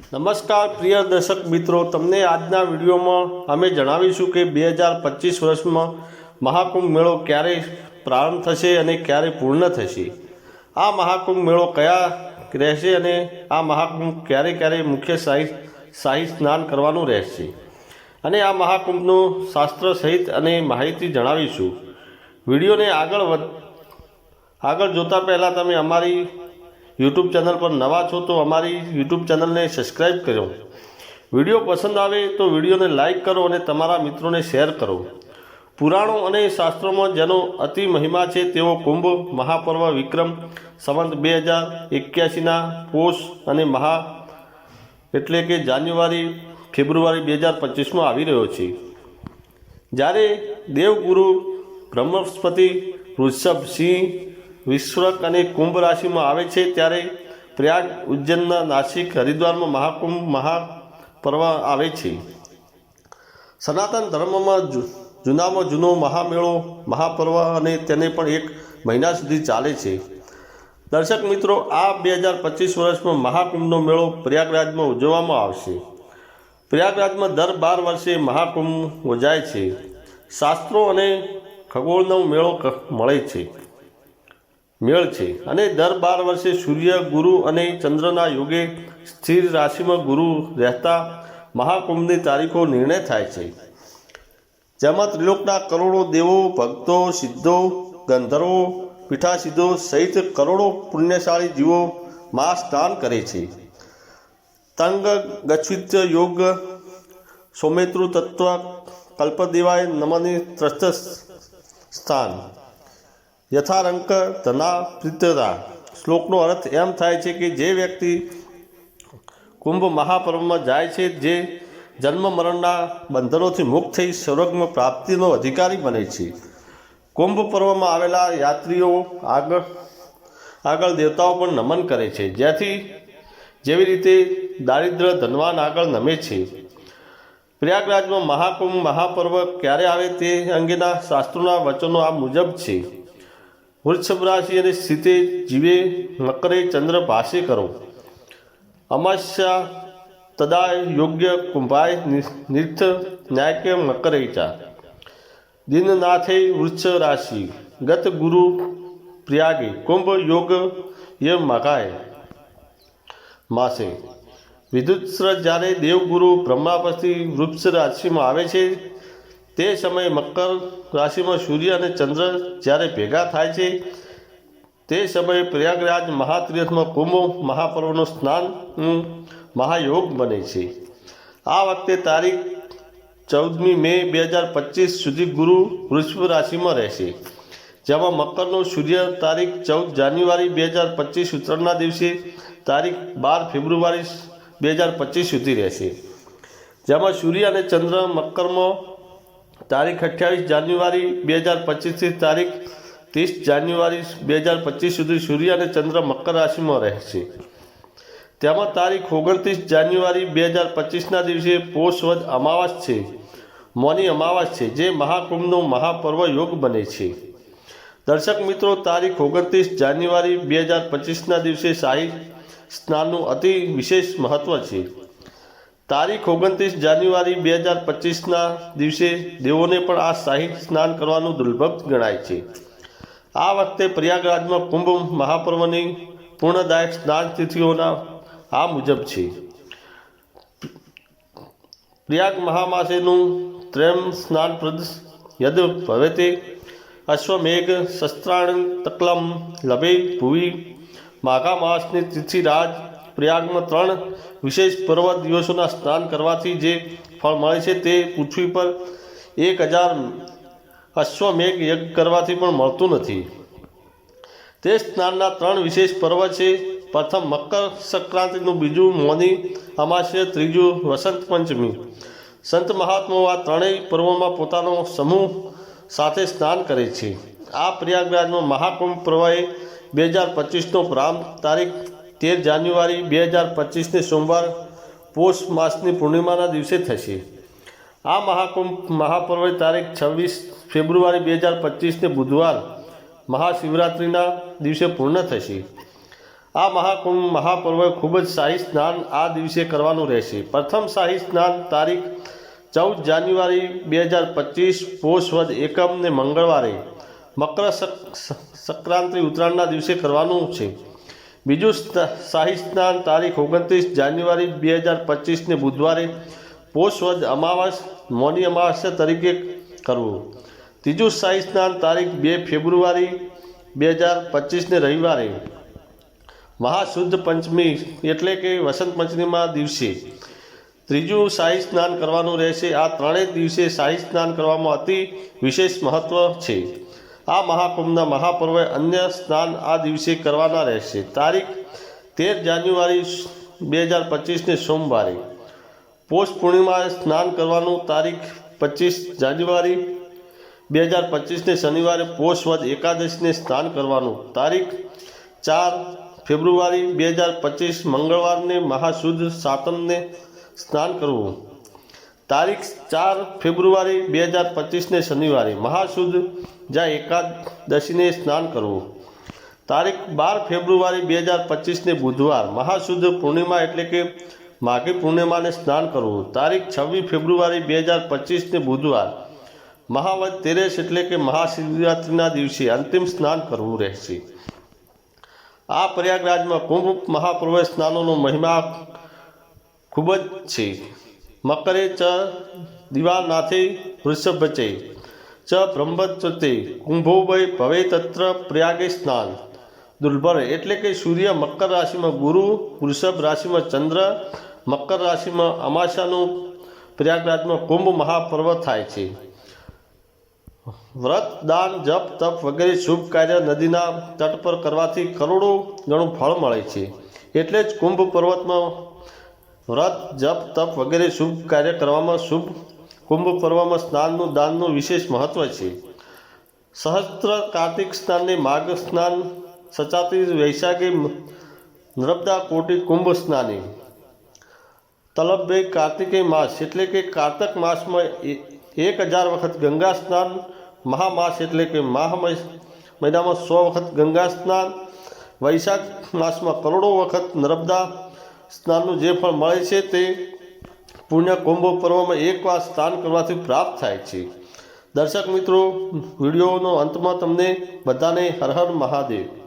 નમસ્કાર, પ્રિય દર્શક મિત્રો. તમને આજના વિડીયોમાં અમે જણાવીશું કે બે હજાર પચીસ વર્ષમાં મહાકુંભ મેળો ક્યારે પ્રારંભ થશે અને ક્યારે પૂર્ણ થશે. આ મહાકુંભ મેળો કયા રહેશે અને આ મહાકુંભ ક્યારે ક્યારે મુખ્ય શાહી શાહી સ્નાન કરવાનું રહેશે. અને આ મહાકુંભનું શાસ્ત્ર સહિત અને માહિતી જણાવીશું. વિડીયોને આગળ વધ, આગળ જોતા પહેલાં તમે અમારી યુટ્યુબ ચેનલ પર નવા છો તો અમારી યુટ્યુબ ચેનલને સબસ્ક્રાઈબ કરો. વીડિયો પસંદ આવે તો વિડીયોને લાઇક કરો અને તમારા મિત્રોને શેર કરો. પુરાણો અને શાસ્ત્રોમાં જેનો અતિ મહિમા છે તેવો કુંભ, મહાપર્વ, વિક્રમ, સંવંત બે હજાર એક્યાસીના પોષ અને મહા એટલે કે જાન્યુઆરી, ફેબ્રુઆરી બે હજાર પચીસમાં આવી રહ્યો છે. જ્યારે દેવગુરુ બ્રહ્મસ્પતિ વૃષભ સિંહ વિશ્વક અને કુંભ રાશિમાં આવે છે, ત્યારે પ્રયાગ ઉજ્જૈનના નાસિક હરિદ્વારમાં મહાકુંભ, મહાપર્વ આવે છે. સનાતન ધર્મમાં જૂનામાં જૂનો મહામેળો, મહાપર્વ અને તેને પણ એક મહિના સુધી ચાલે છે. દર્શક મિત્રો, આ બે હજાર પચીસ વર્ષમાં મહાકુંભનો મેળો પ્રયાગરાજમાં ઉજવવામાં આવશે. પ્રયાગરાજમાં દર બાર વર્ષે મહાકુંભ યોજાય છે. શાસ્ત્રો અને ખગોળનો મેળો મળે છે. મેળ છે. અને દર બાર વર્ષે સૂર્ય, ગુરુ અને ચંદ્રના યોગે સ્થિર રાશિમાં ગુરુ રહેતા મહાકુંભની તારીખો નિર્ણય થાય છે. જેમાં ત્રિલોકના કરોડો દેવો, ભક્તો, સિદ્ધો, ગંધર્વો, પીઠાસિદ્ધો સહિત કરોડો પુણ્યશાળી જીવો માં સ્નાન કરે છે. તંગ ગચ્છિત્ય યોગ, સોમેત્રુ, તત્વ, કલ્પદેવાય નમની ત્રસ્ત સ્થાન. યથારંક ધના પ્રીતતા. શ્લોકનો અર્થ એમ થાય છે કે જે વ્યક્તિ કુંભ મહાપર્વમાં જાય છે, જે જન્મ મરણના બંધનોથી મુક્ત થઈ સ્વર્ગમાં પ્રાપ્તિનો અધિકારી બને છે. કુંભ પર્વમાં આવેલા યાત્રીઓ આગળ આગળ દેવતાઓ પણ નમન કરે છે, જેથી જેવી રીતે દારિદ્ર ધનવાન આગળ નમે છે. પ્રયાગરાજમાં મહાકુંભ મહાપર્વ ક્યારે આવે તે અંગેના શાસ્ત્રોના વચનો આ મુજબ છે. વૃક્ષભ રાશિ અને સ્થિતે જીવે મકરે ચંદ્ર પાસે કરો. અમાસ્યા તદાય યોગ્ય કુંભાય નિર્થ ન્યાયકે મકરેચા દિનનાથે વૃક્ષ રાશિ. ગત ગુરુ પ્રયાગે કુંભ યોગ ય મકાય માસે. વિદ્યુત જ્યારે દેવગુરુ બ્રહ્માપતિ વૃક્ષ રાશિમાં આવે છે તે સમયે મકર રાશિમાં સૂર્ય અને ચંદ્ર જ્યારે ભેગા થાય છે, તે સમયે પ્રયાગરાજ મહાતીર્થમાં કુંભ મહાપર્વનું સ્નાન મહાયોગ બને છે. આ વખતે તારીખ ચૌદમી મે બે હજાર પચીસ સુધી ગુરુ વૃષભ રાશિમાં રહેશે. જેમાં મકરનો સૂર્ય તારીખ ચૌદ જાન્યુઆરી બે હજાર પચીસ ઉત્તરના દિવસે, તારીખ બાર ફેબ્રુઆરી બે હજાર પચીસ સુધી રહેશે. જેમાં સૂર્ય અને ચંદ્ર મકરમાં તારીખ અઠ્યાવીસ જાન્યુઆરી બે હજાર પચીસથી તારીખ ત્રીસ જાન્યુઆરી બે હજાર પચીસ સુધી સૂર્ય અને ચંદ્ર મકર રાશિમાં રહેશે. તેમાં તારીખ ઓગણત્રીસ જાન્યુઆરી બે હજાર પચીસના દિવસે પોષ વદ અમાવાસ છે. મોની અમાવાસ છે, જે મહાકુંભનો મહાપર્વ યોગ બને છે. દર્શક મિત્રો, તારીખ ઓગણત્રીસ જાન્યુઆરી બે હજાર પચીસના દિવસે શાહી સ્નાનનું અતિ વિશેષ મહત્વ છે. તારીખ ઓગણત્રીસ જાન્યુઆરી બે હજાર પચીસના દિવસે દેવોને પણ આ શાહી સ્નાન કરવાનું દુર્લભ ગણાય છે. આ વખતે પ્રયાગરાજમાં કુંભ મહાપર્વની પૂર્ણદાયક સ્નાન તિથિઓના આ મુજબ છે. પ્રયાગ મહામાસેનું ત્રેમ સ્નાન પ્રદ યદ ભવેતે અશ્વમેઘ શસ્ત્રાણ તકલમ લભે ભુવિ માઘા માસની તિથિ રાજ પ્રયાગમાં ત્રણ વિશેષ પર્વ દિવસોના સ્નાન કરવાથી જે ફળ મળે છે તે પૃથ્વી પર એક હજાર અશ્વમેઘ યજ્ઞ કરવાથી પણ મળતું નથી. તે સ્નાનના ત્રણ વિશેષ પર્વ છે. પ્રથમ મકર સંક્રાંતિનું બીજું મોની અમાસ્ય ત્રીજું વસંત પંચમી. સંત મહાત્માઓ આ ત્રણેય પર્વોમાં પોતાનો સમૂહ સાથે સ્નાન કરે છે. આ પ્રયાગરાજમાં મહાકુંભ પ્રવાહે બે હજાર પચીસનો પ્રારંભ તારીખ તેર જાન્યુઆરી બે હજાર પચીસને સોમવાર પોષ માસની પૂર્ણિમાના દિવસે થશે. આ મહાકુંભ મહાપર્વ તારીખ છવ્વીસ ફેબ્રુઆરી બે હજાર પચીસને બુધવાર મહાશિવરાત્રિના દિવસે પૂર્ણ થશે. આ મહાકુંભ મહાપર્વ ખૂબ જ શાહી સ્નાન આ દિવસે કરવાનું રહેશે. પ્રથમ શાહી સ્નાન તારીખ ચૌદ જાન્યુઆરી બે હજાર પચીસ, પોષ એકમને એકમ મંગળવારે મકર સક- સંક્રાંતિ ઉત્તરાયણના દિવસે કરવાનું છે. બીજું શાહી સ્નાન તારીખ ઓગણત્રીસ જાન્યુઆરી બે હજાર પચીસને બુધવારે પોષ વદ અમાવાસ, મોની અમાવાસ્ય તરીકે કરવું. ત્રીજું શાહી સ્નાન તારીખ બે ફેબ્રુઆરી બે હજાર પચીસને રવિવારે. મહાશુદ્ધ પંચમી એટલે કે વસંત પંચમીમાં દિવસે. ત્રીજું શાહી સ્નાન કરવાનું રહેશે. આ ત્રણેય દિવસે શાહી સ્નાન કરવામાં અતિ વિશેષ મહત્ત્વ છે. આ મહાકુંભના મહાપર્વે અન્ય સ્નાન આ દિવસે કરવાના રહેશે. તારીખ તેર જાન્યુઆરી બે હજાર પચીસને સોમવારે. પોષ પૂર્ણિમાએ સ્નાન કરવાનું તારીખ પચીસ જાન્યુઆરી બે હજાર પચીસને શનિવારે પોષ વદ એકાદશીને સ્નાન કરવાનું. તારીખ ચાર ફેબ્રુઆરી બે હજાર પચીસ મંગળવારને મહાશુદ્ધ સાતમને સ્નાન કરવું. તારીખ ચાર ફેબ્રુઆરી બે હજાર પચીસને શનિવારે. મહાશુદ્ધ જ્યાં એકાદશીને સ્નાન કરવું. તારીખ બાર ફેબ્રુઆરી બે હજાર પચીસને બુધવાર, મહાશુદ્ધ પૂર્ણિમા એટલે કે માઘી પૂર્ણિમાને સ્નાન કરવું. તારીખ છવ્વીસ ફેબ્રુઆરી બે હજાર પચીસને બુધવાર મહાવત તેરેશ એટલે કે મહાશિવરાત્રિના દિવસે અંતિમ સ્નાન કરવું રહેશે. આ પ્રયાગરાજમાં કુંભ મહાપ્રવેશ સ્નાનોનો મહિમા ખૂબ જ છે. મકરે ચ દિવાનાથે વૃષભચે ચ બ્રહ્મચતે કુંભોભય ભવે તત્ર પ્રયાગે સ્નાન દુર્ભર એટલે કે સૂર્ય મકર રાશિમાં ગુરુ, વૃષભ રાશિમાં ચંદ્ર, મકર રાશિમાં અમાશાનું પ્રયાગરાજમાં કુંભ મહાપર્વ થાય છે. વ્રત, દાન, જપ, તપ વગેરે શુભ કાર્ય નદીના તટ પર કરવાથી કરોડો ગણું ફળ મળે છે. એટલે જ કુંભ પર્વતમાં વ્રત, જપ, તપ વગેરે શુભ કાર્ય કરવામાં શુભ કુંભ પર્વમાં સ્નાનનું દાનનું વિશેષ મહત્વ છે. સહસ્ત્ર કાર્તિક સ્નાનને માર્ગ સ્નાન સચાતી વૈશાખી નર્મદા કોટી કુંભ સ્નાની. તલબ કાર્તિકે માસ એટલે કે કાર્તક માસમાં એક હજાર વખત ગંગા સ્નાન, મહામાસ એટલે કે મહિ- મહિનામાં સો વખત ગંગા સ્નાન, વૈશાખ માસમાં કરોડો વખત નર્મદા સ્નાનનું જે ફળ મળે છે તે પુણ્ય કુંભ પર્વમાં એકવાર સ્નાન કરવાથી પ્રાપ્ત થાય છે. દર્શક મિત્રો, વિડીયોનો અંતમાં તમને બધાને હર હર મહાદેવ.